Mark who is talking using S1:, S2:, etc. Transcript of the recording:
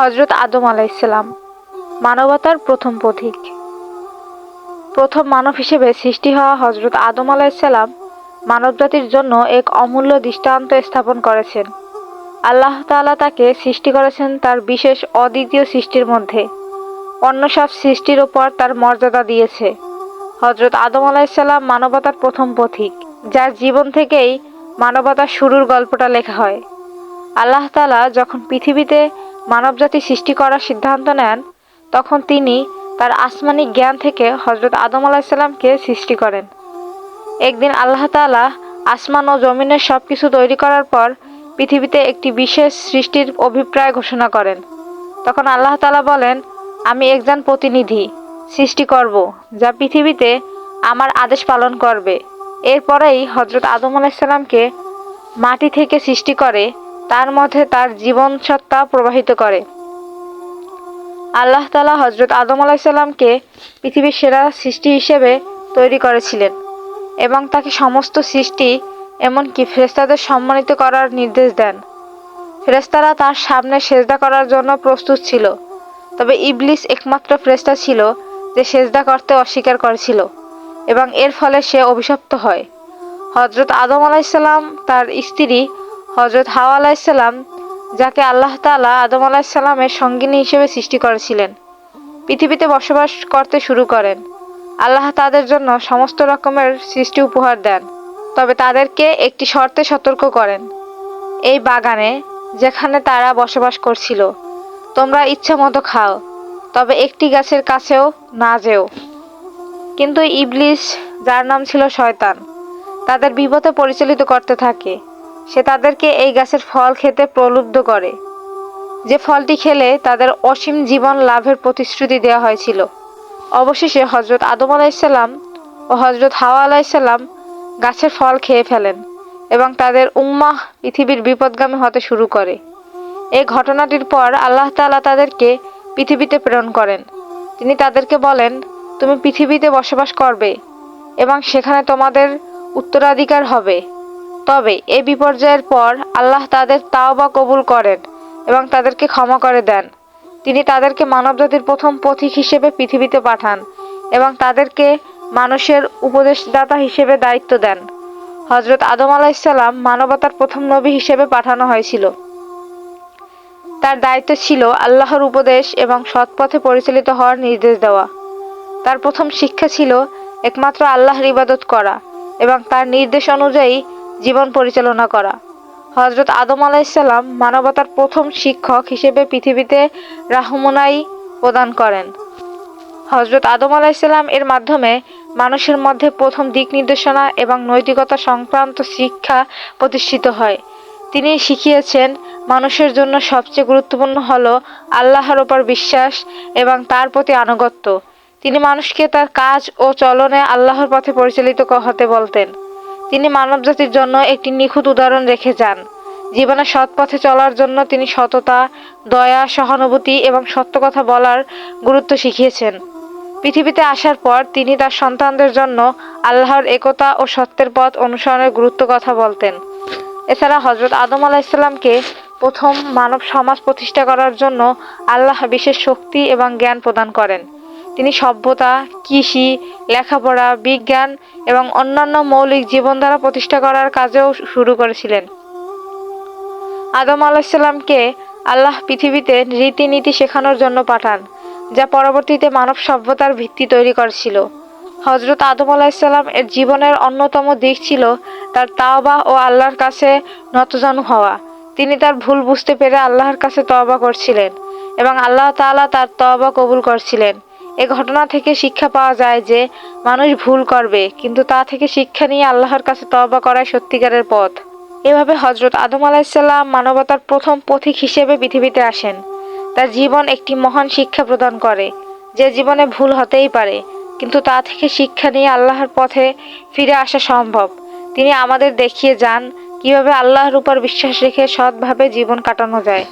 S1: হজরত আদম আলাইসাল্লাম মানবতার প্রথম পথিক। প্রথম মানব হিসেবে সৃষ্টি হওয়া হজরত আদম আলাইসাল্লাম মানবজাতির জন্য এক অমূল্য দৃষ্টান্ত স্থাপন করেছেন। আল্লাহ তাআলা তাকে সৃষ্টি করেছেন তার বিশেষ অদ্বিতীয় সৃষ্টির মধ্যে। অন্য সব সৃষ্টির ওপর তার মর্যাদা দিয়েছে। হজরত আদম আলাইসাল্লাম মানবতার প্রথম পথিক, যার জীবন থেকেই মানবতার শুরুর গল্পটা লেখা হয়। আল্লাহ তাআলা যখন পৃথিবীতে মানবজাতি সৃষ্টি করার সিদ্ধান্ত নেন, তখন তিনি তার আসমানি জ্ঞান থেকে হজরত আদম আলাহিসাল্লামকে সৃষ্টি করেন। একদিন আল্লাহ তাআলা আসমান ও জমিনের সব কিছু তৈরি করার পর পৃথিবীতে একটি বিশেষ সৃষ্টির অভিপ্রায় ঘোষণা করেন। তখন আল্লাহ তাআলা বলেন, আমি একজন প্রতিনিধি সৃষ্টি করব, যা পৃথিবীতে আমার আদেশ পালন করবে। এরপরেই হজরত আদম আলাহিসাল্লামকে মাটি থেকে সৃষ্টি করে তার মধ্যে তার জীবন সত্তা প্রবাহিত করে। আল্লাহ তালা হজরত আদম আলাহিসাল্লামকে পৃথিবীর সেরা সৃষ্টি হিসেবে তৈরি করেছিলেন এবং তাকে সমস্ত সৃষ্টি এমনকি ফেরেস্তাদের সম্মানিত করার নির্দেশ দেন। ফেরেস্তারা তার সামনে সেজদা করার জন্য প্রস্তুত ছিল, তবে ইবলিস একমাত্র ফেরেস্তা ছিল যে সেজদা করতে অস্বীকার করেছিল এবং এর ফলে সে অভিশপ্ত হয়। হজরত আদম আলাইসাল্লাম তার স্ত্রী হজরত হাওয়া আলাইসাল্লাম যাকে আল্লাহ তালা আদম আলাহিসাল্লামের সঙ্গিনী হিসেবে সৃষ্টি করেছিলেন, পৃথিবীতে বসবাস করতে শুরু করেন। আল্লাহ তাদের জন্য সমস্ত রকমের সৃষ্টি উপহার দেন, তবে তাদেরকে একটি শর্তে সতর্ক করেন। এই বাগানে যেখানে তারা বসবাস করছিল, তোমরা ইচ্ছে মতো খাও, তবে একটি গাছের কাছেও না যেও। কিন্তু ইবলিস, যার নাম ছিল শয়তান, তাদের বিপথে পরিচালিত করতে থাকে। সে তাদেরকে এই গাছের ফল খেতে প্রলুব্ধ করে। যে ফলটি খেলে তাদের অসীম জীবন লাভের প্রতিশ্রুতি দেওয়া হয়েছিল। অবশেষে হজরত আদম আলাইসাল্লাম ও হজরত হাওয়া আলাইসাল্লাম গাছের ফল খেয়ে ফেলেন এবং তাদের উম্মাহ পৃথিবীর বিপদগামী হতে শুরু করে। এই ঘটনাটির পর আল্লাহ তাআলা তাদেরকে পৃথিবীতে প্রেরণ করেন। তিনি তাদেরকে বলেন, তুমি পৃথিবীতে বসবাস করবে এবং সেখানে তোমাদের উত্তরাধিকার হবে। তবে এই বিপর্যয়ের পর আল্লাহ তাদের তাওবা কবুল করেন এবং তাদেরকে ক্ষমা করে দেন। তিনি তাদেরকে মানবজাতির প্রথম পথিক হিসেবে পৃথিবীতে পাঠান এবং তাদেরকে মানুষের উপদেশদাতা হিসেবে দায়িত্ব দেন। হজরত আদম আলাইসাল্লাম মানবতার প্রথম নবী হিসেবে পাঠানো হয়েছিল। তার দায়িত্ব ছিল আল্লাহর উপদেশ এবং সৎপথে পরিচালিত হওয়ার নির্দেশ দেওয়া। তার প্রথম শিক্ষা ছিল একমাত্র আল্লাহর ইবাদত করা এবং তার নির্দেশ অনুযায়ী জীবন পরিচালনা করা। হজরত আদম আলাইসাল্লাম মানবতার প্রথম শিক্ষক হিসেবে পৃথিবীতে রাহমনাই প্রদান করেন। হজরত আদম আলাইসাল্লাম এর মাধ্যমে মানুষের মধ্যে প্রথম দিক নির্দেশনা এবং নৈতিকতা সংক্রান্ত শিক্ষা প্রতিষ্ঠিত হয়। তিনি শিখিয়েছেন, মানুষের জন্য সবচেয়ে গুরুত্বপূর্ণ হল আল্লাহর ওপর বিশ্বাস এবং তার প্রতি আনুগত্য। তিনি মানুষকে তার কাজ ও চলনে আল্লাহর পথে পরিচালিত হতে বলতেন। তিনি মানবজাতির জন্য একটি নিখুঁত উদাহরণ রেখে যান। জীবনে সৎ পথে চলার জন্য তিনি সততা, দয়া, সহানুভূতি এবং সত্য কথা বলার গুরুত্ব শিখিয়েছেন। পৃথিবীতে আসার পর তিনি তার সন্তানদের জন্য আল্লাহর একতা ও সত্যের পথ অনুসরণের গুরুত্ব কথা বলতেন। এছাড়া হজরত আদম আলাহিসাল্লামকে প্রথম মানব সমাজ প্রতিষ্ঠা করার জন্য আল্লাহ বিশেষ শক্তি এবং জ্ঞান প্রদান করেন। তিনি সভ্যতা, কৃষি, লেখাপড়া, বিজ্ঞান এবং অন্যান্য মৌলিক জীবনধারা প্রতিষ্ঠা করার কাজেও শুরু করেছিলেন। আদম আলাহিসাল্লামকে আল্লাহ পৃথিবীতে রীতিনীতি শেখানোর জন্য পাঠান, যা পরবর্তীতে মানব সভ্যতার ভিত্তি তৈরি করেছিল। হজরত আদম আলাহিসাল্লাম এর জীবনের অন্যতম দিক ছিল তার তাওবা ও আল্লাহর কাছে নতজানু হওয়া। তিনি তার ভুল বুঝতে পেরে আল্লাহর কাছে তওবা করছিলেন এবং আল্লাহ তাআলা তার তওবা কবুল করছিলেন। এ ঘটনা থেকে শিক্ষা পাওয়া যায় যে, মানুষ ভুল করবে, কিন্তু তা থেকে শিক্ষা নিয়ে আল্লাহর কাছে তওবা করাই সত্যিকারের পথ। এভাবে হজরত আদম আলাহিসাল্লাম মানবতার প্রথম পথিক হিসেবে পৃথিবীতে আসেন। তার জীবন একটি মহান শিক্ষা প্রদান করে, যে জীবনে ভুল হতেই পারে, কিন্তু তা থেকে শিক্ষা নিয়ে আল্লাহর পথে ফিরে আসা সম্ভব। তিনি আমাদের দেখিয়ে যান কীভাবে আল্লাহর উপর বিশ্বাস রেখে সৎভাবে জীবন কাটানো যায়।